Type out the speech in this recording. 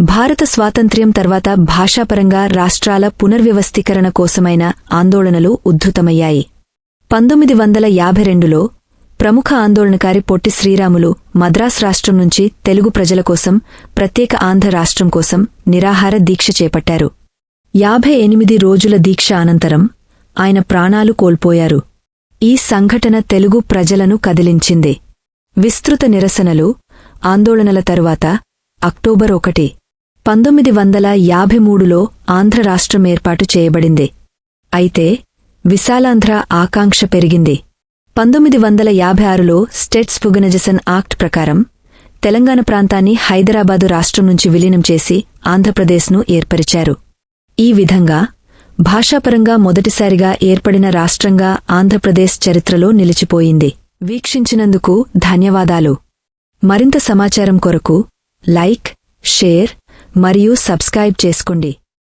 భారత స్వాతంత్ర్యం తర్వాత భాషాపరంగా రాష్ట్రాల పునర్వ్యవస్థీకరణ కోసమైన ఆందోళనలు ఉద్ధృతమయ్యాయి. పంతొమ్మిది వందల యాభై రెండులో ప్రముఖ ఆందోళనకారి పొట్టి శ్రీరాములు మద్రాస్ రాష్ట్రం నుంచి తెలుగు ప్రజల కోసం ప్రత్యేక ఆంధ్ర రాష్ట్రం కోసం నిరాహార దీక్ష చేపట్టారు. యాభై ఎనిమిది రోజుల దీక్ష అనంతరం ఆయన ప్రాణాలు కోల్పోయారు. ఈ సంఘటన తెలుగు ప్రజలను కదిలించింది. విస్తృత నిరసనలు ఆందోళనల తరువాత అక్టోబర్ ఒకటి పంతొమ్మిది వందల యాభై మూడులో ఆంధ్ర రాష్ట్రం ఏర్పాటు చేయబడింది. అయితే విశాలాంధ్ర ఆకాంక్ష పెరిగింది. పంతొమ్మిది వందల యాభై ఆరులో స్టేట్స్ ఫుగనజసన్ యాక్ట్ ప్రకారం తెలంగాణ ప్రాంతాన్ని హైదరాబాదు రాష్ట్రం నుంచి విలీనం చేసి ఆంధ్రప్రదేశ్ను ఏర్పరిచారు. ఈ విధంగా భాషాపరంగా మొదటిసారిగా ఏర్పడిన రాష్ట్రంగా ఆంధ్రప్రదేశ్ చరిత్రలో నిలిచిపోయింది. వీక్షించినందుకు ధన్యవాదాలు. మరింత సమాచారం కొరకు లైక్ షేర్ మరియు సబ్స్క్రైబ్ చేసుకోండి.